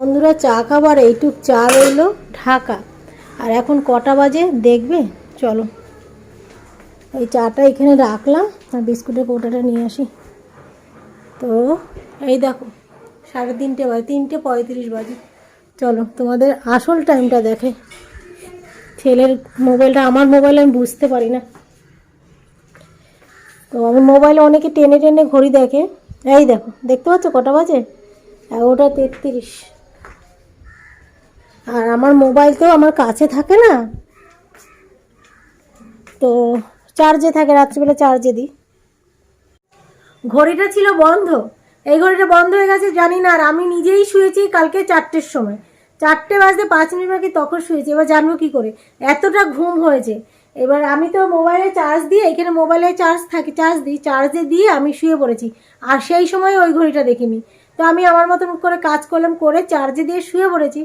বন্ধুরা, চা খাবার এইটুক চা রইল ঢাকা। আর এখন কটা বাজে দেখবে? চলো। এই চাটা এখানে রাখলাম, আর বিস্কুটের কৌটাটা নিয়ে আসি। তো এই দেখো, সাড়ে তিনটে বাজে, তিনটে পঁয়ত্রিশ বাজে। চলো, তোমাদের আসল টাইমটা দেখে। ছেলের মোবাইলটা, আমার মোবাইল আমি বুঝতে পারি না। তো আমার মোবাইলে অনেকে টেনে টেনে ঘড়ি দেখে। এই দেখো, দেখতে পাচ্ছ কটা বাজে? এগারোটা তেত্রিশ। আর আমার মোবাইল তো আমার কাছে থাকে না। তো চার্জে থাকে, রাত্রিবেলা চার্জে দিই। ঘড়িটা ছিল বন্ধ। এই ঘড়িটা বন্ধ হয়ে গেছে, জানি না, আর আমি নিজেই শুয়েছি কালকে চারটের সময়। চারটে বাজতে পাঁচ মিনিট বাকি, তখন শুয়েছি। এবার জানব কি করে? এতটা ঘুম হয়েছে। এবার আমি তো মোবাইলে চার্জ দিয়ে, এখানে মোবাইলে চার্জ থাকে চার্জ দিই চার্জে দিয়ে আমি শুয়ে পড়েছি। আর সেই সময় ওই ঘড়িটা দেখিনি। তো আমি আমার মতন করে কাজ করলাম, করে চার্জে দিয়ে শুয়ে পড়েছি।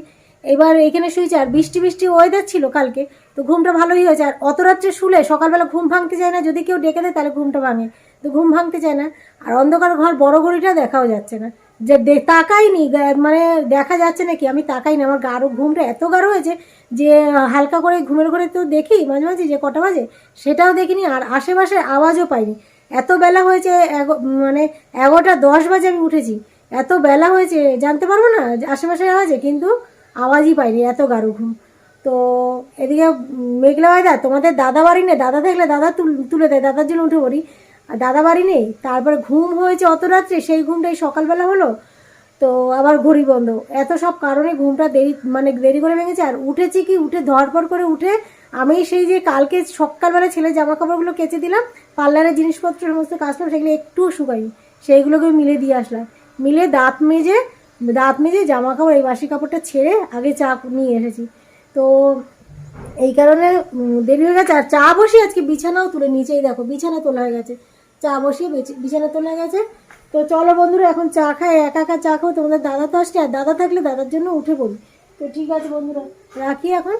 এবার এখানে শুয়েছি আর বৃষ্টি বৃষ্টি ওয়েদার ছিল কালকে, তো ঘুমটা ভালোই হয়েছে। আর অত রাত্রে শুলে সকালবেলা ঘুম ভাঙতে চায় না, যদি কেউ ডেকে দেয় তাহলে ঘুমটা ভাঙে। তো ঘুম ভাঙতে চায় না, আর অন্ধকার ঘর, বড় ঘড়িটা দেখাও যাচ্ছে না। যে তাকাইনি মানে দেখা যাচ্ছে নাকি? আমি তাকাইনি, আমার গাঢ় ঘুমটা এত গাঢ় হয়েছে যে হালকা করে ঘুমের ঘরে তো দেখি মাঝে মাঝে যে কটা বাজে, সেটাও দেখিনি আর আশেপাশে আওয়াজও পাইনি। এত বেলা হয়েছে মানে এগারোটা দশ বাজে আমি উঠেছি। এত বেলা হয়েছে, জানতে পারব না যে আশেপাশে আওয়াজে, কিন্তু আওয়াজই পাইনি, এত গাঢ় ঘুম। তো এদিকে মেঘলা ওয়েদার তোমাদের দাদা বাড়ি নেই? দাদা থাকলে দাদা তুল- দেয়, দাদার জন্য উঠে পড়ি। আর দাদা বাড়ি নেই? তারপরে ঘুম হয়েছে অত রাত্রে, সেই ঘুমটাই সকালবেলা হলো? তো আবার ঘড়ি বন্ধ। এত সব কারণে ঘুমটা দেরি মানে দেরি করে ভেঙেছে। আর উঠেছি কি, উঠে ধরপড় করে উঠে আমি সেই যে কালকে সকালবেলা ছেলে জামা কাপড়গুলো কেচে দিলাম পার্লারের জিনিসপত্র সমস্ত কাজ করলাম সেগুলো একটুও শুকাই সেইগুলোকে মিলে দিয়ে আসলাম। মিলে দাঁত মেজে দাঁত মেজে জামা কাপড় এই বাসি কাপড়টা ছেড়ে আগে চা নিয়ে এসেছি। তো এই কারণে দেরি হয়ে গেছে। আর চা বসিয়ে আজকে বিছানাও তুলে, নিচেই দেখো, বিছানা তোলা হয়ে গেছে। চা বসিয়ে বিছানা তোলা হয়ে গেছে। তো চলো বন্ধুরা, এখন চা খায় একা একা চা খাও তোমাদের দাদা তো আসছে, আর দাদা থাকলে দাদার জন্য উঠে পড়ি। তো ঠিক আছে বন্ধুরা, রাখি এখন।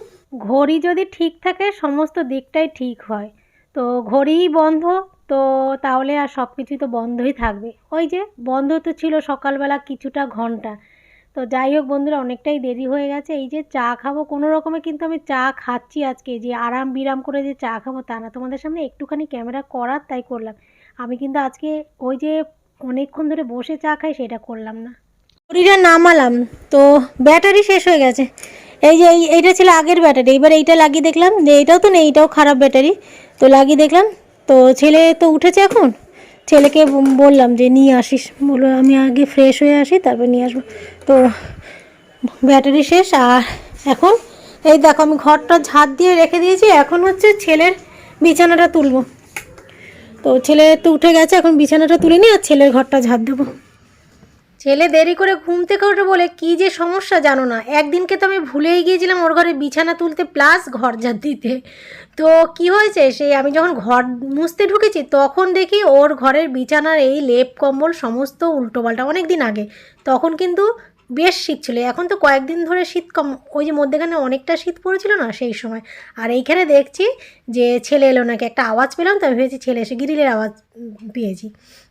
ঘড়ি যদি ঠিক থাকে, সমস্ত দিকটাই ঠিক হয়। তো ঘড়িই বন্ধ তো তাহলে আর সব কিছুই তো বন্ধই থাকবে। ওই যে বন্ধ তো ছিল সকালবেলা কিছুটা ঘণ্টা। তো যাই হোক বন্ধুরা, অনেকটাই দেরি হয়ে গেছে। এই যে চা খাব, কোনো রকমে কিন্তু আমি চা খাচ্ছি আজকে। যে আরাম বিরাম করে যে চা খাব তা না। তোমাদের সামনে একটুখানি ক্যামেরা করার তাই করলাম। আমি কিন্তু আজকে ওই যে অনেকক্ষণ ধরে বসে চা খাই সেটা করলাম না। ঘড়িটা নামালাম, তো ব্যাটারি শেষ হয়ে গেছে। এই যে এই- এইটা ছিল আগের ব্যাটারি। এবার এইটা লাগিয়ে দেখলাম যে এইটাও তো নেই এইটাও খারাপ ব্যাটারি। তো লাগিয়ে দেখলাম তো ছেলে তো উঠেছে এখন। ছেলেকে বললাম যে, নিয়ে আসিস। বলল, আমি আগে ফ্রেশ হয়ে আসি, তারপর নিয়ে আসব। তো ব্যাটারি শেষ, আর এখন এই দেখো, আমি ঘরটা ঝাড় দিয়ে রেখে দিয়েছি। এখন হচ্ছে ছেলের বিছানাটা তুলবো। তো ছেলে তো উঠে গেছে, এখন বিছানাটা তুলে নিই আর ছেলের ঘরটা ঝাড় দেবো। ছেলে দেরি করে ঘুম থেকে ওঠে বলে কি যে সমস্যা জানো না? একদিনকে তো আমি ভুলেই গিয়েছিলাম ওর ঘরে বিছানা তুলতে প্লাস ঘর ঝাড় দিতে। তো কি হয়েছে? সেই আমি যখন ঘর মুছতে ঢুকেছি, তখন দেখি ওর ঘরের বিছানার এই লেপ কম্বল সমস্ত উল্টোপাল্টা অনেক দিন আগে। তখন কিন্তু বেশ শীত ছিল। এখন তো কয়েকদিন ধরে শীত কম। ওই যে মধ্যেখানে অনেকটা শীত পড়েছিল না সেই সময়। আর এইখানে দেখছি যে ছেলে এলো নাকি। একটা আওয়াজ পেলাম তো, আমি ভেবেছি ছেলে এসে গিরিলের আওয়াজ পেয়েছি।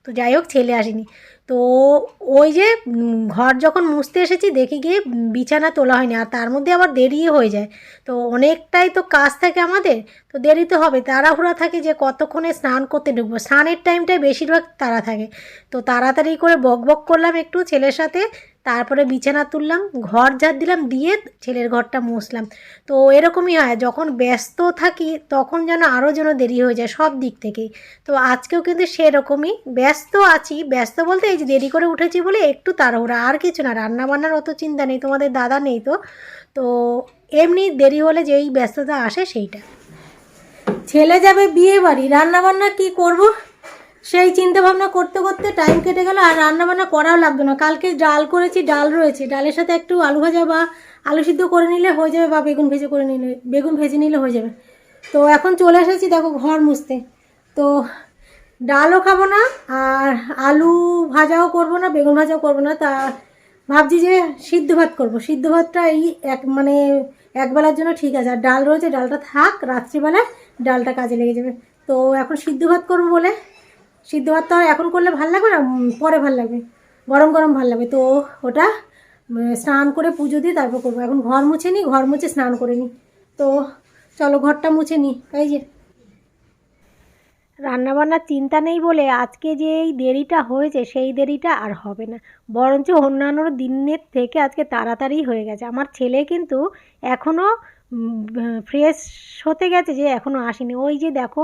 তো যাই হোক, ছেলে আসেনি। তো ওই যে ঘর যখন মুছতে এসেছি, দেখি গিয়ে বিছানা তোলা হয়নি। আর তার মধ্যে আবার দেরি হয়ে যায়। তো অনেকটাই তো কাজ থাকে আমাদের, তো দেরি তো হবে। তাড়াহুড়া থাকে যে কতক্ষণে স্নান করতে ঢুকবো। স্নানের টাইমটাই বেশিরভাগ তাড়া থাকে। তো তাড়াতাড়ি করে বক বক করলাম একটু ছেলের সাথে। তারপরে বিছানা তুললাম, ঘর ঝাড় দিলাম, দিয়ে ছেলের ঘরটা মুছলাম। তো এরকমই হয়, যখন ব্যস্ত থাকি তখন যেন আরও যেন দেরি হয়ে যায় সব দিক থেকেই। তো আজকেও কিন্তু সেরকমই, ব্যস্ত আছি, ব্যস্ত বলতে এই যে দেরি করে উঠেছি বলে একটু তাড়াহুড়া, আর কিছু না রান্না বান্নার অত চিন্তা নেই, তোমাদের দাদা নেই তো। তো এমনি দেরি হলে যেই ব্যস্ততা আসে সেইটা। ছেলে যাবে বিয়ে বাড়ি রান্না বান্না কি করব? সেই চিন্তা ভাবনা করতে করতে টাইম কেটে গেল আর রান্না বান্না করাও লাগবে না। কালকে ডাল করেছি, ডাল রয়েছে। ডালের সাথে একটু আলু ভাজা বা আলু সিদ্ধ করে নিলে হয়ে যাবে বা বেগুন ভেজে করে নিলে, বেগুন ভেজে নিলে হয়ে যাবে। তো এখন চলে এসেছি দেখো ঘর মুছতে। তো ডালও খাব না আর আলু ভাজাও করব না, বেগুন ভাজাও করব না। তা ভাবছি যে সিদ্ধ ভাত করব। সিদ্ধ ভাতটা এই এক মানে একবেলার জন্য ঠিক আছে। আর ডাল রয়েছে, ডালটা থাক, রাত্রিবেলায় ডালটা কাজে লেগে যাবে। তো এখন সিদ্ধ ভাত করব বলে সিদ্ধ ভাত তো এখন করলে ভালো লাগবে না? পরে ভালো লাগবে। গরম গরম ভালো লাগবে। তো ওটা স্নান করে পুজো দিয়ে তারপর করব। এখন ঘর মুছে নিই ঘর মুছে স্নান করে নিই তো চলো ঘরটা মুছে নিই এই যে। রান্নাবান্নার চিন্তা নেই বলে আজকে যে এই দেরিটা হয়েছে, সেই দেরিটা আর হবে না। বরঞ্চ অন্যান্য দিনের থেকে আজকে তাড়াতাড়ি হয়ে গেছে। আমার ছেলে কিন্তু এখনও ফ্রেশ হতে গেছে যে এখনও আসেনি। ওই যে দেখো,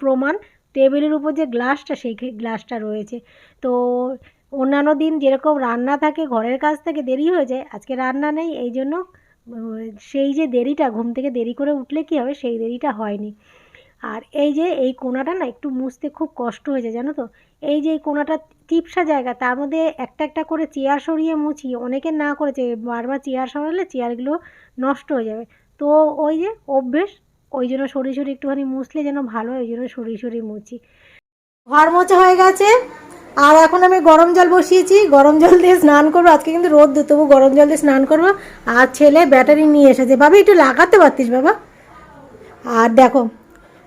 প্রমাণ টেবিলের উপর যে গ্লাসটা, সেই গ্লাসটা রয়েছে। তো অন্যান্য দিন যেরকম রান্না থাকে, ঘরের কাজ থেকে দেরি হয়ে যায়, আজকে রান্না নেই, এই জন্য সেই যে দেরিটা, ঘুম থেকে দেরি করে উঠলে কী হবে, সেই দেরিটা হয়নি। আর এই যে, এই কোনাটা না, একটু মুছতে খুব কষ্ট হয়ে যায়, জানো তো? এই যে, এই কোণাটা টিপসা জায়গা, তার মধ্যে একটা একটা করে চেয়ার সরিয়ে মুছি, অনেকে না করেছে, বারবার চেয়ার সরালে চেয়ারগুলো নষ্ট হয়ে যাবে। তো ওই যে, অভ্যেস ওই জন্য সরিয়ে সরিয়ে একটুখানি মুছলে যেন ভালো হয়, ওই জন্য সরিয়ে সরিয়ে মুছি। ঘর মোছা হয়ে গেছে। আর এখন আমি গরম জল বসিয়েছি। গরম জল দিয়ে স্নান করব। আজকে কিন্তু রোদ তবু গরম জল দিয়ে স্নান করব। আর ছেলে ব্যাটারি নিয়ে এসেছে। বাবা একটু লাগাতে পারতিস বাবা? আর দেখো,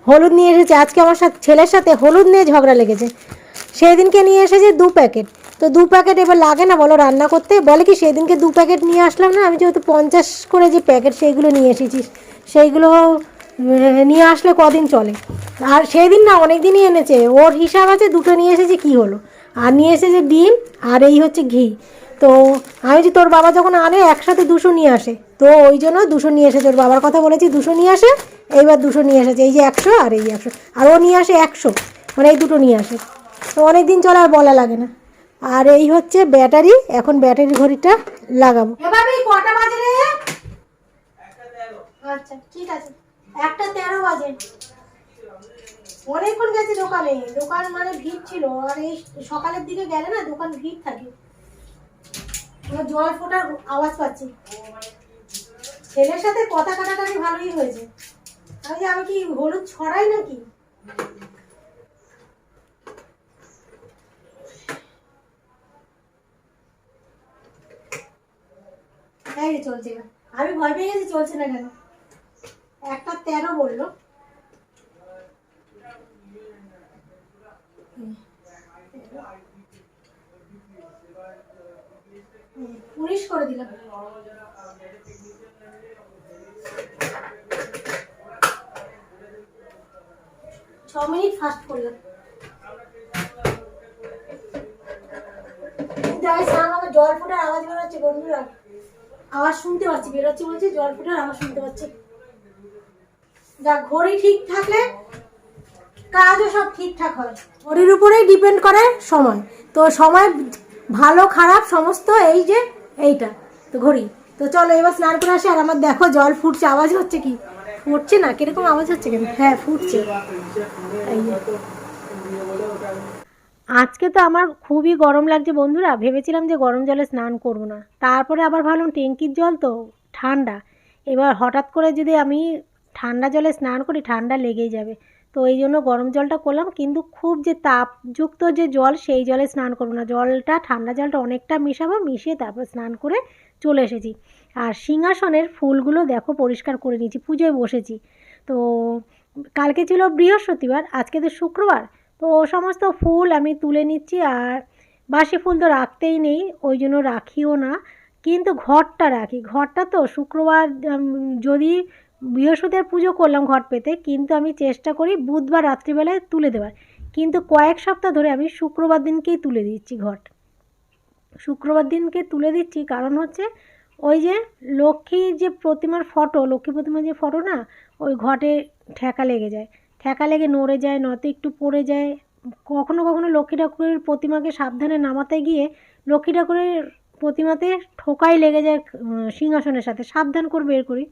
হলুদ নিয়ে এসেছে। আজকে আমার সাথে, ছেলের সাথে হলুদ নিয়ে ঝগড়া লেগেছে। সেই দিনকে নিয়ে এসেছে দু প্যাকেট। তো দু প্যাকেট এবার লাগে না? বলো রান্না করতে? বলে কি, সেদিনকে দু প্যাকেট নিয়ে আসলাম না? আমি যেহেতু পঞ্চাশ করে যে প্যাকেট, সেইগুলো নিয়ে এসেছিস সেইগুলো নিয়ে আসলে কদিন চলে। আর সেই দিন না অনেক দিনই এনেছে। ওর হিসাব আছে দুটো নিয়ে এসেছে কি হলো? আর নিয়ে এসেছে ডিম আর এই হচ্ছে ঘি। তো আমি যে তোর বাবা যখন আনে একসাথে দুশো নিয়ে আসে। তো ওই জন্য দুশো নিয়ে এসে তোর বাবার কথা বলেছি দুশো নিয়ে আসে এইবার দুশো নিয়ে এসেছে। এই যে একশো আর এই একশো। আর ও নিয়ে আসে একশো। মানে এই দুটো নিয়ে আসে। তো অনেক দিন চলে আর বলা লাগে না। আর এই হচ্ছে ব্যাটারি এখন ব্যাটারি ঘড়িটা লাগাবো। কটা বাজে আচ্ছা ঠিক আছে। একটা তেরো বাজে। অনেকক্ষণ গেছে দোকানে। দোকান মানে ভিড় ছিল। আর এই সকালের দিকে গেলে না দোকান ভিড় থাকে। জল ফোটার আওয়াজ পাচ্ছি। ছেলের সাথে কথা কাটাকাটি ভালোই হয়েছে। আমি আমি কি হলুদ ছড়াই নাকি? চলছে। না আমি ভয় পেয়ে গেছি, চলছে না কেন? একটা তেরো বলল। উনিশ করে দিলাম। ছ মিনিট ফাস্ট করলাম। জল ফোটার আওয়াজ বেরোচ্ছে বন্ধুরা। আওয়াজ শুনতে পাচ্ছি, বেরোচ্ছে বলছে, জল ফোটার আওয়াজ শুনতে পাচ্ছি। যা ঘড়ি ঠিক থাকলে কাজও সব ঠিকঠাক হয়। ঘড়ির উপরেই ডিপেন্ড করে সময়। তো সময় ভালো খারাপ সমস্ত এই যে এইটা তো ঘড়ি। তো চলো এবার স্নান করে আসি আর আমার দেখো জল ফুটছে আওয়াজ হচ্ছে কি? ফুটছে না? কীরকম আওয়াজ হচ্ছে কেন? হ্যাঁ ফুটছে। এই যে। আজকে তো আমার খুবই গরম লাগছে বন্ধুরা ভেবেছিলাম যে গরম জলে স্নান করব না। তারপরে আবার ভাবলাম ট্যাঙ্কির জল তো ঠান্ডা। এবার হঠাৎ করে যদি আমি ঠান্ডা জলে স্নান করি, ঠান্ডা লেগেই যাবে। তো এই জন্য গরম জলটা করলাম, কিন্তু খুব যে তাপযুক্ত যে জল, সেই জলে স্নান করব না। জলটা, ঠান্ডা জলটা অনেকটা মেশাবো, মিশিয়ে তারপর স্নান করে চলে এসেছি। আর সিংহাসনের ফুলগুলো দেখো পরিষ্কার করে নিয়েছি, পুজোয় বসেছি। তো কালকে ছিল বৃহস্পতিবার, আজকে তো শুক্রবার। তো সমস্ত ফুল আমি তুলে নিচ্ছি, আর বাসি ফুল তো রাখতেই নেই, ওই জন্য রাখিও না। কিন্তু ঘরটা রাখি। ঘরটা তো শুক্রবার যদি বৃহস্পতিবার পুজো করলাম ঘট পেতে, কিন্তু আমি চেষ্টা করি বুধবার রাত্রিবেলায় তুলে দেওয়ার। কিন্তু কয়েক সপ্তাহ ধরে আমি শুক্রবার দিনকেই তুলে দিচ্ছি ঘট। শুক্রবার দিনকে তুলে দিচ্ছি কারণ হচ্ছে ওই যে লক্ষ্মীর যে প্রতিমার ফটো, লক্ষ্মী প্রতিমার যে ফটো না, ওই ঘটে ঠেকা লেগে যায়। ঠেকা লেগে নড়ে যায়, নয়তো একটু পড়ে যায়। কখনো কখনো লক্ষ্মী ঠাকুরের প্রতিমাকে সাবধানে নামাতে গিয়ে লক্ষ্মী ঠাকুরের প্রতিমাতে ঠোকাই লেগে যায় সিংহাসনের সাথে। সাবধান করে বের করি।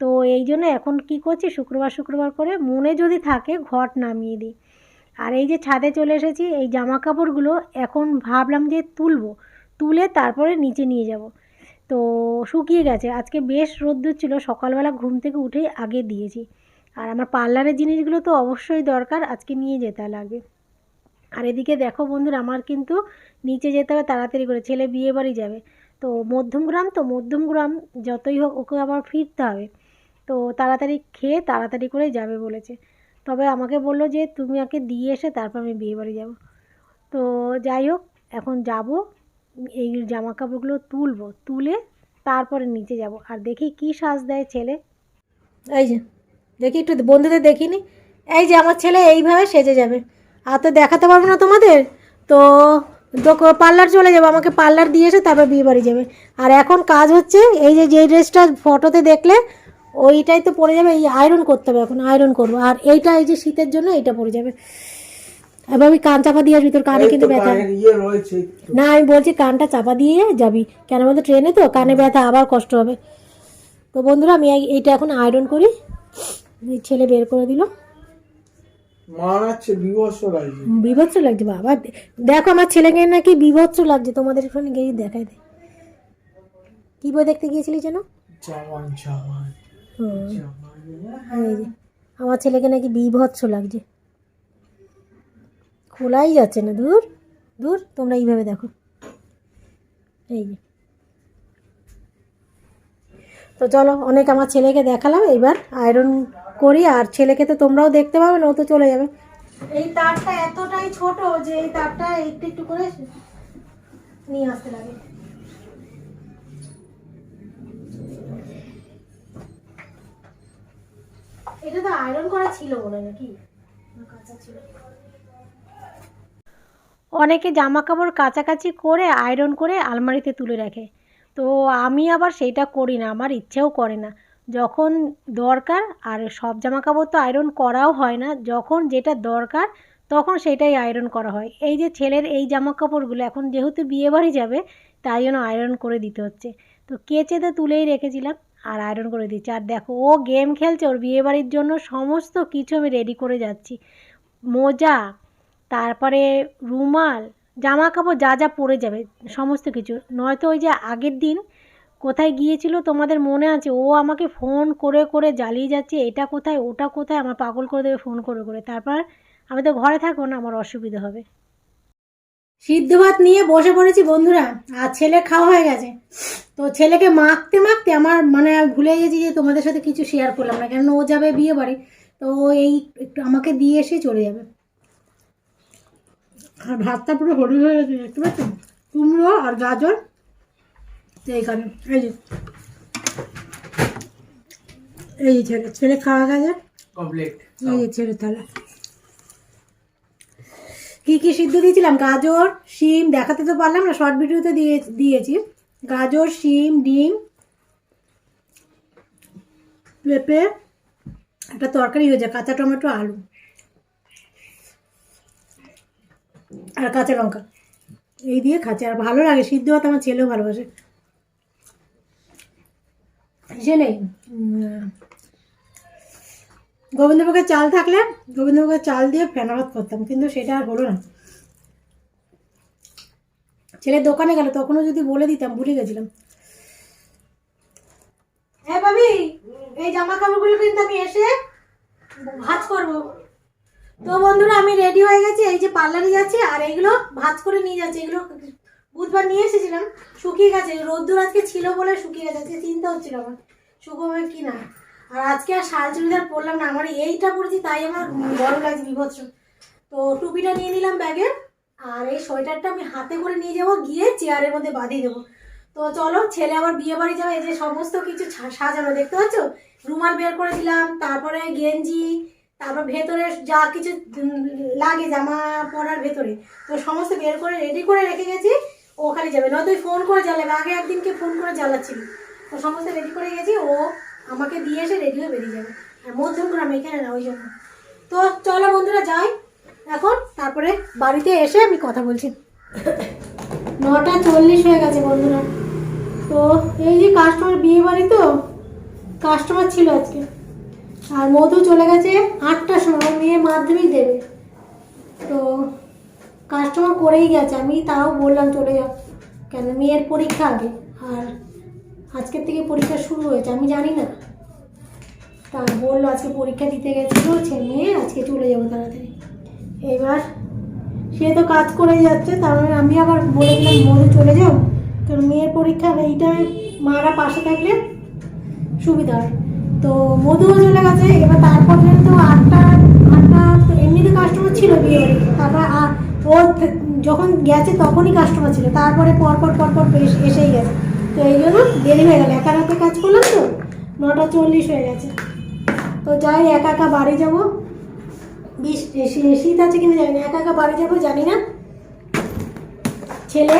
তো এই জন্য এখন কি করছি? শুক্রবার শুক্রবার করে মনে যদি থাকে ঘট নামিয়ে দিই। আর এই যে ছাদে চলে এসেছি, এই জামা কাপড়গুলো এখন ভাবলাম যে তুলবো, তুলে তারপরে নিচে নিয়ে যাব। তো শুকিয়ে গেছে। আজকে বেশ রোদ্দুর ছিল, সকালবেলা ঘুম থেকে উঠেই আগে দিয়েছি। আর আমার পার্লারের জিনিসগুলো তো অবশ্যই দরকার, আজকে নিয়ে যেতে লাগে। আর এদিকে দেখো বন্ধুরা, আমার কিন্তু নিচে যেতে হবে, তাড়াতাড়ি করে। ছেলে বিয়ে বাড়ি যাবে। তো মধ্যমগ্রাম তো মধ্যমগ্রাম, যতই হোক ওকে আবার ফিরতে হবে। তো তাড়াতাড়ি খেয়ে তাড়াতাড়ি করে যাবে বলেছে। তবে আমাকে বলল যে, তুমি আগে দিয়ে এসে তারপর আমি বিয়ে বাড়ি যাব। তো যাই হোক, এখন যাব, এই জামা কাপড়গুলো তুলবো, তুলে তারপরে নিচে যাব। আর দেখি কি সাজ দেয় ছেলে। এই যে, দেখি একটু বন্ধুদের দেখিনি। এই যে, আমার ছেলে এইভাবে সেজে যাবে। আর তো দেখাতে পারব না তোমাদের? তো পার্লার চলে যাবে। আমাকে পার্লার দিয়ে এসে তারপর বিয়ে বাড়ি যাবে। আর এখন কাজ হচ্ছে, এই যে যে ড্রেসটা ফটোতে দেখলে ওইটাই তো পরে যাবে এই আয়রন করতে হবে এখন আয়রন করব। আর এইটা এই যে শীতের জন্য এইটা পরে যাবে। এবার আমি কান চাপা দিয়ে আসবি তোর কানে কিন্তু ব্যথা। ইয়ে না আমি বলছি কানটা চাপা দিয়ে যাবি। কেন বলতো ট্রেনে তো কানে ব্যথা আবার কষ্ট হবে। তো বন্ধুরা আমি এইটা এখন আয়রন করি। ছেলে বের করে দিল। বিভৎস লাগছে। বাবা। দেখো আমার ছেলেকে নাকি বিভৎস লাগছে। তোমাদের এখানে গিয়ে দেখাই দে। কি বই দেখতে গিয়েছিলি যেন? জওয়ান জওয়ান এই যে, আমার ছেলেকে নাকি বিভৎস লাগছে। খোলাই যাচ্ছে না, দূর দূর, তোমরা এইভাবে দেখো। এই যে। তো চলো, অনেক আমার ছেলেকে দেখালাম এবার আয়রন করি, আর ছেলেকে তো তোমরাও দেখতে পাবে না ও তো চলে যাবে। এই তারটা এতটাই ছোট যে এই তারটা একটু একটু করে নিয়ে আসতে লাগে। এটা তো আয়রন করা ছিল মনে নাকি? অনেকে জামা কাপড় কাচাকাচি করে আয়রন করে আলমারিতে তুলে রাখে। তো আমি আবার সেইটা করি না, আমার ইচ্ছেও করে না। যখন দরকার, আর সব জামা কাপড় তো আয়রন করাও হয় না, যখন যেটা দরকার, তখন সেটাই আয়রন করা হয়। এই যে ছেলের এই জামা কাপড়গুলো এখন যেহেতু বিয়ে বাড়ি যাবে, তাই জন্য আয়রন করে দিতে হচ্ছে। তো কেচে তো তুলেই রেখেছিলাম। আর আয়রন করে দিচ্ছি। আর দেখো, ও গেম খেলছে, ওর বিয়ে বাড়ির জন্য সমস্ত কিছু আমি রেডি করে যাচ্ছি। মোজা, তারপরে রুমাল জামা কাপড় যা যা পরে যাবে, সমস্ত কিছু। নয়তো ওই যে আগের দিন কোথায় গিয়েছিল তোমাদের মনে আছে? ও আমাকে ফোন করে করে জ্বালিয়ে যাচ্ছে, এটা কোথায়, ওটা কোথায়, আমার পাগল করে দেবে ফোন করে করে। তারপর আমি তো ঘরে থাকব না, আমার অসুবিধা হবে। সিদ্ধ ভাত নিয়ে বসে পড়েছি বন্ধুরা। আর ছেলে খাওয়া হয়ে গেছে। তো ছেলেকে মাখতে মাখতে আমার মানে ভুলে গেছি যে তোমাদের সাথে কিছু শেয়ার করলাম না। কেন ও যাবে বিয়ে বাড়ি তো এই একটু আমাকে দিয়ে এসে চলে যাবে। আর ভাতটা পুরো হলুদ হয়ে গেছে দেখতে পাচ্ছ কুমড়ো আর গাজর। তো এইখানে এই যে। এই ছেলে ছেলে খাওয়া গেছে। কমপ্লিট এই ছেলে থালা। কি কি সিদ্ধ দিয়েছিলাম? গাজর, শিম, দেখাতে তো পারলাম না শর্ট ভিডিওতে দিয়ে দিয়েছি। গাজর, শিম, ডিম, পেঁপে, একটা তরকারি হয়ে যায় কাঁচা টমেটো, আলু। আর কাঁচা লঙ্কা। এই দিয়ে খাচ্ছে। আর ভালো লাগে, সিদ্ধ ভাত আমার ছেলেও ভালোবাসে। সে নেই। গোবিন্দভোগের চাল থাকলে গোবিন্দভোগের চাল দিয়ে ফেনা করতাম, কিন্তু সেটা আর হলো না। ছেলের দোকানে গেল, তখনও যদি বলে দিতাম, ভুলে গেছিলাম। হ্যাঁ ভাবি, এই জামা কাপড়গুলো কিন্তু আমি এসে ভাজ করব। তো বন্ধুরা, আমি রেডি হয়ে গেছি, এই যে পার্লারে যাচ্ছি, আর এইগুলো ভাজ করে নিয়ে যাচ্ছি। এগুলো বুধবার নিয়ে এসেছিলাম, শুকিয়ে গেছে। রোদ্দুর আজকে ছিল বলে শুকিয়ে গেছে, আজকে চিন্তা হচ্ছিল আমার, শুকোবে কি না। আর আজকে আর শাল চুড়িদার পরলাম না, আমার এইটা পরেছি তাই আমার বড় লাগছে বিভৎস। তো টুপিটা নিয়ে নিলাম ব্যাগে, আর এই সোয়েটারটা আমি হাতে করে নিয়ে যাব, গিয়ে চেয়ারের মধ্যে বাঁধিয়ে দেবো। তো চলো, ছেলে আবার বিয়ে বাড়ি যাবে, এই যে সমস্ত কিছু সাজানো, দেখতে পাচ্ছ? রুমাল বের করে দিলাম, তারপরে গেঞ্জি, তারপর ভেতরে যা কিছু লাগে, জামা পরার ভেতরে। তো সমস্ত বের করে রেডি করে রেখে গেছি, ও খালি যাবে। নয়তো ওই ফোন করে জ্বালাবে, আগে একদিনকে ফোন করে জ্বালাচ্ছিল। তো সমস্ত রেডি করে গেছি, ও আমাকে দিয়ে এসে রেডি হয়ে বেরিয়ে যাবে। আর মধ্যমগ্রাম এখানে না, ওই জন্য। তো চলো বন্ধুরা, যাই। এখন তারপরে বাড়িতে এসে আমি কথা বলছি। নটা চল্লিশ হয়ে গেছে বন্ধুরা। তো এই যে কাস্টমার বিয়ে বাড়ি তো কাস্টমার ছিল আজকে। আর মধু চলে গেছে আটটার সময় মেয়ে মাধ্যমিক দেবে। তো কাস্টমার করেই গেছে। আমি তাও বললাম, চলে যাও। কেন? মেয়ের পরীক্ষা আগে। আর আজকের থেকে পরীক্ষা শুরু হয়েছে, আমি জানি না। তা বলল আজকে পরীক্ষা দিতে গেছিল ছেলে মেয়ে আজকে চলে যাব তাড়াতাড়ি। এবার সে তো কাজ করে যাচ্ছে, তার মানে আমি আবার বলে দিলাম মধু চলে যাও। কারণ মেয়ের পরীক্ষা এই টাইমে মারা পাশে থাকলে সুবিধা হয়। তো মধুও চলে গেছে, এবার তারপর তো আটটা আটটা এমনিতে কাস্টমার ছিল বিয়ে তারপর ও যখন গেছে তখনই কাস্টমার ছিল, তারপরে পরপর পরপর এস- এসেই গেছে। তো এই জন্য দেরি হয়ে গেল। একা রাতে কাজ করলাম তো, নটা চল্লিশ হয়ে গেছে। তো যাই, একা একা বাড়ি যাব। শীত আছে কিনা জানি না, একা একা বাড়ি যাব জানি না। ছেলে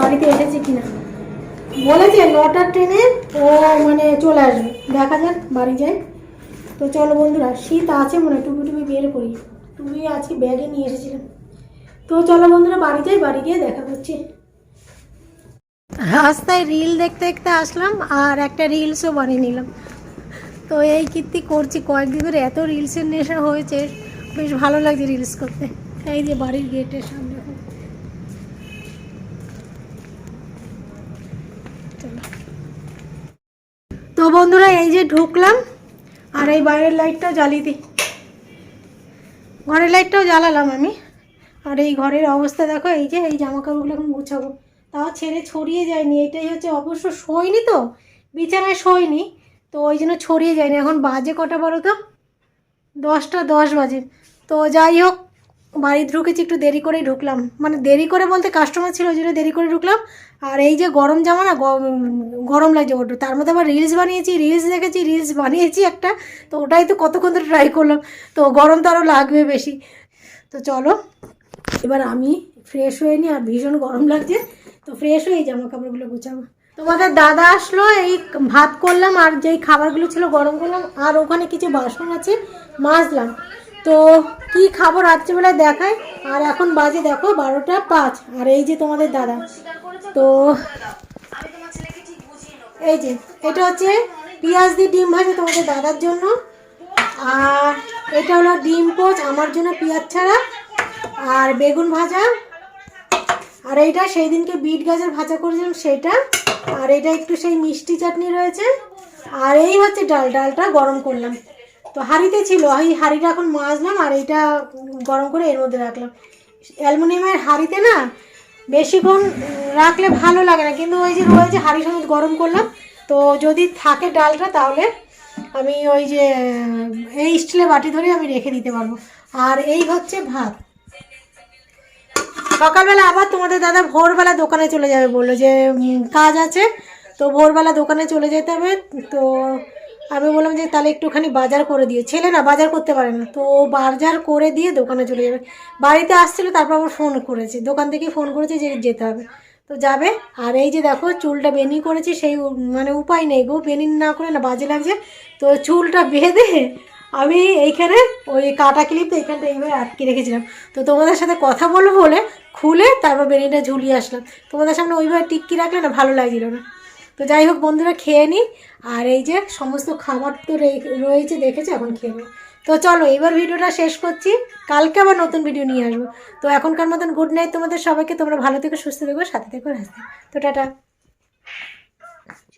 বাড়িতে এসেছে কিনা। বলেছে নটার ট্রেনে ও মানে চলে আসবে। দেখা যাক, বাড়ি যায় তো চলো বন্ধুরা, শীত আছে মনে হয়, টুপি টুপি বের করি। টুপি আজকে ব্যাগে নিয়ে এসেছিলাম। তো চলো বন্ধুরা, বাড়ি যাই, বাড়ি গিয়ে দেখা করছি রাস্তায় রিল দেখতে দেখতে আসলাম আর একটা রিলসও বানিয়ে নিলাম। তো এই কীর্তি করছি, কয়েকদিন ধরে এত রিলসের নেশা হয়েছে, বেশ ভালো লাগছে রিলস করতে। এই যে বাড়ির গেটের সামনে। তো বন্ধুরা, এই যে ঢুকলাম আর এই বাইরের লাইটটাও জ্বালিয়ে দিই। ঘরের লাইটটাও জ্বালালাম আমি। আর এই ঘরের অবস্থা দেখো, এই যে এই জামা কাপড়গুলো এখন গুছাবো। তাও ছেড়ে ছড়িয়ে যায়নি, এটাই হচ্ছে অবশ্য শোয়নি তো, বিছানায় শোয়নি, তো ওই জন্য ছড়িয়ে যায়নি। এখন বাজে কটা বলো তো? দশটা দশ বাজে। তো যাই হোক বাড়ি ঢুকেছি, একটু দেরি করেই ঢুকলাম। মানে দেরি করে বলতে কাস্টমার ছিল, ওই জন্য দেরি করে ঢুকলাম। আর এই যে গরম জামা না গরম লাগছে ওটা। তার মধ্যে আবার রিলস বানিয়েছি রিলস দেখেছি রিলস বানিয়েছি একটা, তো ওটাই তো কতক্ষণ ধরে ট্রাই করলাম। তো গরম তো আরও লাগবে বেশি। তো চলো, এবার আমি ফ্রেশ হয়ে নিই আর ভীষণ গরম লাগছে। তো ফ্রেশ হয়ে জামা কাপড়গুলো গুছাবো। তোমাদের দাদা আসলো, এই ভাত করলাম, আর যেই খাবারগুলো ছিল গরম করলাম, আর ওখানে কিছু বাসন আছে, মাজলাম। তো কি খাব রাত্রিবেলায় দেখায় আর এখন বাজে দেখো বারোটা পাঁচ, আর এই যে তোমাদের দাদা। তো এই যে, এটা হচ্ছে পেঁয়াজ দিয়ে ডিম ভাজা তোমাদের দাদার জন্য, আর এটা হলো ডিম পোচ, আমার জন্য পেঁয়াজ ছাড়া, আর বেগুন ভাজা আর এইটা সেই দিনকে বিট গাজর ভাজা করেছিলাম সেটা আর এটা একটু সেই মিষ্টি চাটনি রয়েছে। আর এই হচ্ছে ডাল, ডালটা গরম করলাম। তো হাঁড়িতে ছিল এই হাঁড়িটা এখন মাজলাম, আর এইটা গরম করে এর মধ্যে রাখলাম। অ্যালুমিনিয়ামের হাঁড়িতে না, বেশিক্ষণ রাখলে ভালো লাগে না, কিন্তু ওই যে রয়েছে হাঁড়ি সমেত গরম করলাম। তো যদি থাকে ডালটা, তাহলে আমি ওই যে, এই স্টিলে বাটি ধরে আমি রেখে দিতে পারব। আর এই হচ্ছে ভাত। সকালবেলা আবার তোমাদের দাদা ভোরবেলা দোকানে চলে যাবে বলল যে কাজ আছে, তো ভোরবেলা দোকানে চলে যেতে হবে। তো আমি বললাম যে, তাহলে একটুখানি বাজার করে দিও। ছেলে না বাজার করতে পারে না, তো বাজার করে দিয়ে দোকানে চলে যাবে। বাড়িতে আসছিল, তারপর আবার ফোন করেছে। দোকান থেকে ফোন করেছে যে, যেতে হবে। তো যাবে, আর এই যে দেখো, চুলটা বেনি করেছি, সেই মানে উপায় নেই গো, বেনি না করে না বাজে লাগছে। তো চুলটা বেঁধে আমি এইখানে ওই কাটা ক্লিপ এইখানটা এইভাবে আটকে রেখেছিলাম। তো তোমাদের সাথে কথা বলব বলে খুলে তারপর বেনিটা ঝুলিয়ে আসলাম। তোমাদের সামনে ওইভাবে টিক্কি রাখলে না ভালো লাগছিল না। তো যাই হোক বন্ধুরা, খেয়ে নিই আর এই যে সমস্ত খাবার তো রয়েছে, দেখেছে? এখন খেয়ে নিই তো চলো, এবার ভিডিওটা শেষ করছি। কালকে আবার নতুন ভিডিও নিয়ে আসব। তো এখনকার মতন গুড নাইট তোমাদের সবাইকে। তোমরা ভালো থেকো, সুস্থ থেকো, সাথে থেকো হাসতে তো টাটা।